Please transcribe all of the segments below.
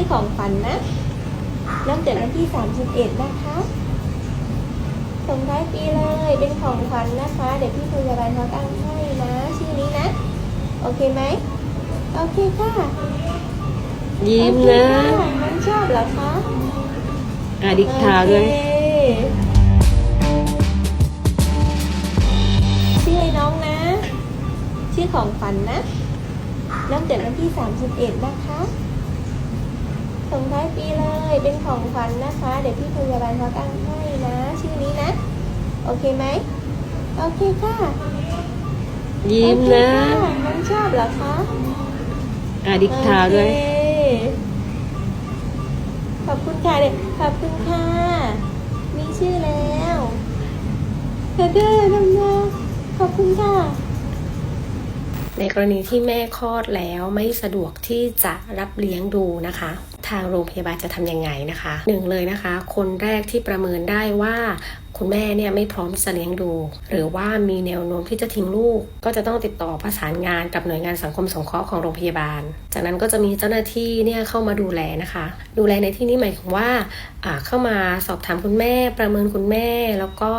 ชื่อของขวัญนนะนับแต่วันที่ 31 นะคะส่งท้ายปีเลยเป็นของขวัญนะคะ เดี๋ยวพี่พยาบาลเขาตั้งให้นะชื่อนี้นะ โอเคไหมโอเคค่ะยิ้มโอเคนะค่มันชอบเหรอคะอะดิกทาวด้วยโอเคชื่อไอ้น้องนะ ชื่อของขวัญนนะนับแต่วันที่ 31 นะคะ ส่งท้ายปีเลย เป็นของขวัญนะคะ เดี๋ยวพี่พยาบาลเขาตั้งให้นะ ชื่อนี้นะ โอเคไหมโอเคค่ะยิ้มนะโอเคค่มันชอบเหรอคะอะดิกทาวด้วยโอเคขอบคุณค่ะเด็กขอบคุณค่ะ มีชื่อแล้วเธอเด้อทำนาขอบคุณค่ะในกรณีที่แม่คลอดแล้วไม่สะดวกที่จะรับเลี้ยงดูนะคะทางโรงพยาบาลจะทำยังไงนะคะหนึ่งเลยนะคะ คนแรกที่ประเมินได้ว่าคุณแม่เนี่ยไม่พร้อมจะเลี้ยงดู หรือว่ามีแนวโน้มที่จะทิ้งลูก ก็จะต้องติดต่อประสานงานกับหน่วยงานสังคมสงเคราะห์ของโรงพยาบาล จากนั้นก็จะมีเจ้าหน้าที่เนี่ยเข้ามาดูแลนะคะ ดูแลในที่นี้หมายถึงว่าเข้ามาสอบถามคุณแม่ ประเมินคุณแม่ แล้วก็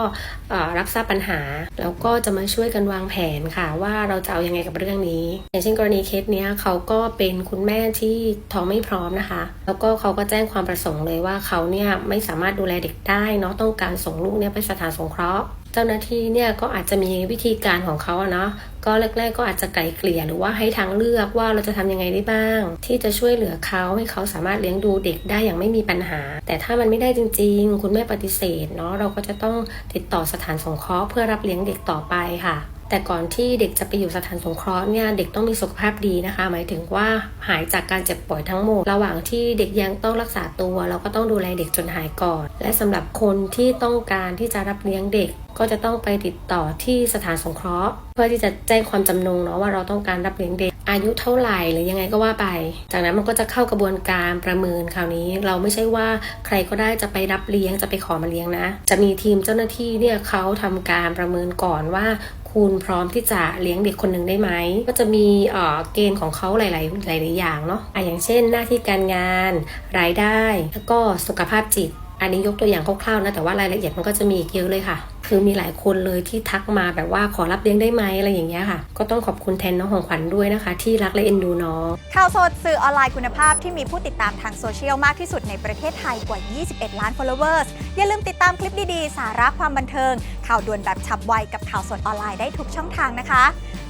รับทราบปัญหา แล้วก็จะมาช่วยกันวางแผนค่ะ ว่าเราจะเอายังไงกับเรื่องนี้ อย่างเช่นกรณีเคสเนี้ยเขาก็เป็นคุณแม่ที่ท้องไม่พร้อมนะคะ แล้วก็เขาก็แจ้งความประสงค์เลยว่าเขาเนี่ยไม่สามารถดูแลเด็กได้เนาะต้องการส่งลูกนี้ไปสถานสงเคราะห์ เจ้าหน้าที่เนี่ยก็อาจจะมีวิธีการของเขาอะเนาะก็แรก ๆ ก็อาจจะไกลเกลี่ยหรือว่าให้ทางเลือกว่าเราจะทำยังไงได้บ้าง ที่จะช่วยเหลือเขาให้เขาสามารถเลี้ยงดูเด็กได้อย่างไม่มีปัญหา แต่ถ้ามันไม่ได้จริง ๆ คุณแม่ปฏิเสธเนาะเราก็จะต้องติดต่อสถานสงเคราะห์เพื่อรับเลี้ยงเด็กต่อไปค่ะ แต่ก่อนที่เด็กจะไปอยู่สถานสงเคราะห์เนี่ยเด็กต้องมีสุขภาพดีนะคะ หมายถึงว่าหายจากการเจ็บป่วยทั้งหมด ระหว่างที่เด็กยังต้องรักษาตัว เราก็ต้องดูแลเด็กจนหายก่อน และสำหรับคนที่ต้องการที่จะรับเลี้ยงเด็ก ก็จะต้องไปติดต่อที่สถานสงเคราะห์ เพื่อที่จะแจ้งความจำนงเนาะว่าเราต้องการรับเลี้ยงเด็กอายุเท่าไหร่หรือยังไงก็ว่าไป จากนั้นมันก็จะเข้ากระบวนการประเมินคราวนี้ เราไม่ใช่ว่าใครก็ได้จะไปรับเลี้ยงจะไปขอมาเลี้ยงนะ จะมีทีมเจ้าหน้าที่เนี่ยเขาทำการประเมินก่อนว่า คุณพร้อมที่จะเลี้ยงเด็กคนหนึ่งได้ไหม ก็จะมีเอ่อเกณฑ์ของเขาหลาย ๆ หลาย ๆ อย่างเนาะอะอย่างเช่น หน้าที่การงาน รายได้ แล้วก็สุขภาพจิต อันนี้ยกตัวอย่างคร่าว ๆ นะ แต่ว่ารายละเอียดมันก็จะมีอีกเยอะเลยค่ะ คือมีหลายคนเลยที่ทักมาแบบว่าขอรับเลี้ยงได้ไหมอะไรอย่างเงี้ยค่ะ ก็ต้องขอบคุณแทนน้องของขวัญด้วยนะคะ ที่รักและเอ็นดูน้อง ข่าวสดสื่อออนไลน์คุณภาพที่มีผู้ติดตามทางโซเชียลมากที่สุดในประเทศไทยกว่า 21 ล้าน followers อย่าลืมติดตามคลิปดีๆ สาระความบันเทิง ข่าวด่วนแบบฉับไวกับข่าวสดออนไลน์ได้ทุกช่องทางนะคะ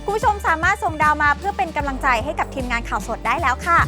คุณผู้ชมสามารถส่งดาวมาเพื่อเป็นกำลังใจให้กับทีมงานข่าวสดได้แล้วค่ะ